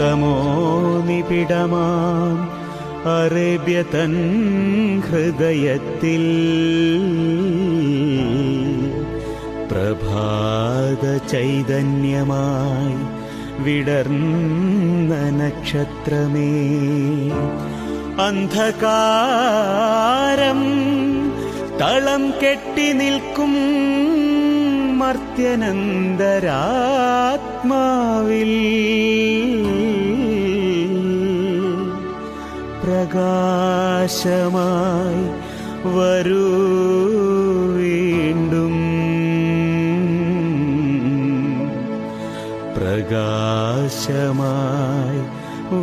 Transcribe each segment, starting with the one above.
തമോ നിപിടമാം അറേബ്യ തൻ ഹൃദയത്തിൽ പ്രഭാത ചൈതന്യമായി വിടർന്ന നക്ഷത്രമേ. അന്ധകാരം തളം കെട്ടി നിൽക്കും മർത്യനന്തരാത്മാവിൽ പ്രകാശമായി വരൂ വീണ്ടും പ്രകാശമായി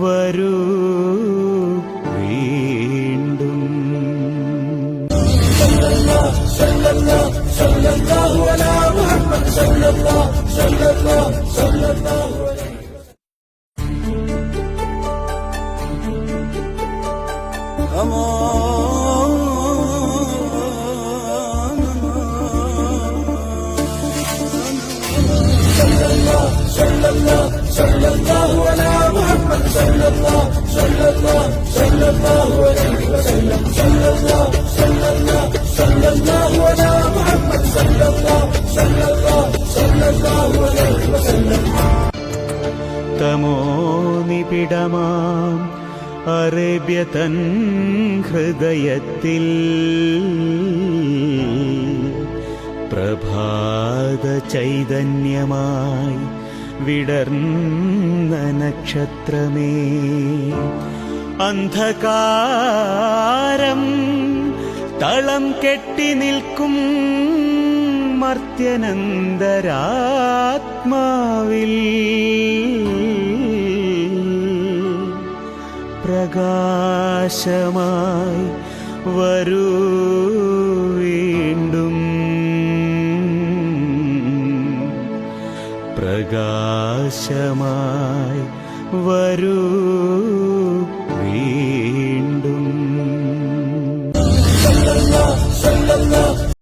വരൂ വീണ്ടും sallallahu sallallahu sallallahu തമോ നിപിടമാം അറേബ്യ തൻ ഹൃദയത്തിൽ പ്രഭാത ചൈതന്യമായി വിടർന്ന നക്ഷത്രമേ. അന്ധകാരം തളം കെട്ടി നിൽക്കും മർത്യനന്തരാത്മാവിൽ. പ്രകാശമായി വരൂ വീണ്ടും. പ്രകാശമായി വരൂ വീണ്ടും. സല്ലല്ലാ സല്ലല്ലാ